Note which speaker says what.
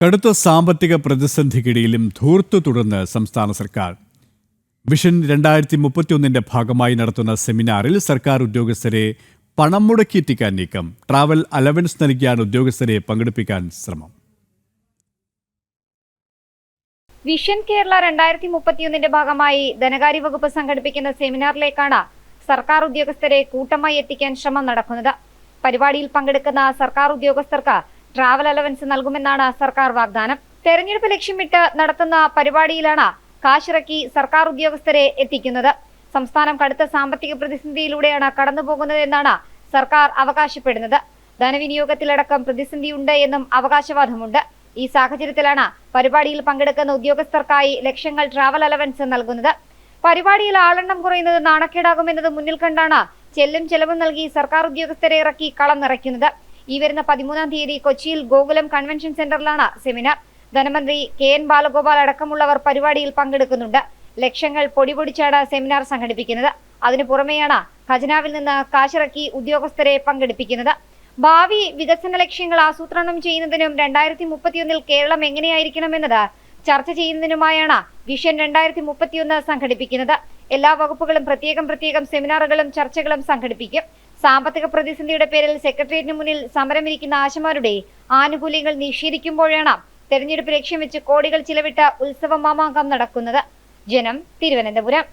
Speaker 1: കടുത്ത സാമ്പത്തിക പ്രതിസന്ധിക്കിടയിലും ധൂർത്തു തുടർന്ന് സംസ്ഥാന സർക്കാർ. വിഷൻ രണ്ടായിരത്തി മുപ്പത്തിയൊന്നിന്റെ ഭാഗമായി നടത്തുന്ന സെമിനാറിൽ സർക്കാർ ഉദ്യോഗസ്ഥരെ പണം മുടക്കിയെത്തിക്കാൻ നീക്കം ട്രാവൽ അലവൻസ് നൽകിയാണ് ഉദ്യോഗസ്ഥരെ പങ്കെടുപ്പിക്കാൻ ശ്രമം.
Speaker 2: വിഷൻ കേരള രണ്ടായിരത്തി മുപ്പത്തിയൊന്നിന്റെ ഭാഗമായി ധനകാര്യ വകുപ്പ് സംഘടിപ്പിക്കുന്ന സെമിനാറിലേക്കാണ് സർക്കാർ ഉദ്യോഗസ്ഥരെ കൂട്ടമായി എത്തിക്കാൻ ശ്രമം നടക്കുന്നത്. പരിപാടിയിൽ പങ്കെടുക്കുന്ന സർക്കാർ ഉദ്യോഗസ്ഥർക്ക് ട്രാവൽ അലവൻസ് നൽകുമെന്നാണ് സർക്കാർ വാഗ്ദാനം. തെരഞ്ഞെടുപ്പ് ലക്ഷ്യമിട്ട് നടത്തുന്ന പരിപാടിയിലാണ് കാശിറക്കി സർക്കാർ ഉദ്യോഗസ്ഥരെ എത്തിക്കുന്നത്. സംസ്ഥാനം കടുത്ത സാമ്പത്തിക പ്രതിസന്ധിയിലൂടെയാണ് കടന്നുപോകുന്നതെന്നാണ് സർക്കാർ അവകാശപ്പെടുന്നത്. ധനവിനിയോഗത്തിലടക്കം പ്രതിസന്ധിയുണ്ട് എന്നും അവകാശവാദമുണ്ട്. ഈ സാഹചര്യത്തിലാണ് പരിപാടിയിൽ പങ്കെടുക്കുന്ന ഉദ്യോഗസ്ഥർക്കായി ലക്ഷങ്ങൾ ട്രാവൽ അലവൻസ് നൽകുന്നത്. പരിപാടിയിൽ ആളെണ്ണം കുറയുന്നത് നാണക്കേടാകുമെന്നത് മുന്നിൽ കണ്ടാണ് ചെല്ലും ചെലവും നൽകി സർക്കാർ ഉദ്യോഗസ്ഥരെ ഇറക്കി കളം നിറയ്ക്കുന്നത്. ഈ വരുന്ന പതിമൂന്നാം തീയതി കൊച്ചിയിൽ ഗോകുലം കൺവെൻഷൻ സെന്ററിലാണ് സെമിനാർ. ധനമന്ത്രി കെ എൻ ബാലഗോപാൽ അടക്കമുള്ളവർ പരിപാടിയിൽ പങ്കെടുക്കുന്നുണ്ട്. ലക്ഷങ്ങൾ പൊടിപൊടിച്ചാണ് സെമിനാർ സംഘടിപ്പിക്കുന്നത്. അതിനു പുറമെയാണ് ഖജനാവിൽ നിന്ന് കാശിറക്കി ഉദ്യോഗസ്ഥരെ പങ്കെടുപ്പിക്കുന്നത്. ഭാവി വികസന ലക്ഷ്യങ്ങൾ ആസൂത്രണം ചെയ്യുന്നതിനും രണ്ടായിരത്തി മുപ്പത്തിയൊന്നിൽ കേരളം എങ്ങനെയായിരിക്കണമെന്നത് ചർച്ച ചെയ്യുന്നതിനുമായാണ് വിഷൻ രണ്ടായിരത്തി മുപ്പത്തിയൊന്ന് സംഘടിപ്പിക്കുന്നത്. എല്ലാ വകുപ്പുകളും പ്രത്യേകം പ്രത്യേകം സെമിനാറുകളും ചർച്ചകളും സംഘടിപ്പിക്കും. സാമ്പത്തിക പ്രതിസന്ധിയുടെ പേരിൽ സെക്രട്ടേറിയറ്റിന് മുന്നിൽ സമരമിരിക്കുന്ന ആശമാരുടെ ആനുകൂല്യങ്ങൾ നിഷേധിക്കുമ്പോഴാണ് തെരഞ്ഞെടുപ്പ് ലക്ഷ്യം വെച്ച് കോടികൾ ചിലവിട്ട ഉത്സവ മാമാങ്കം നടക്കുന്നത്. ജനം തിരുവനന്തപുരം.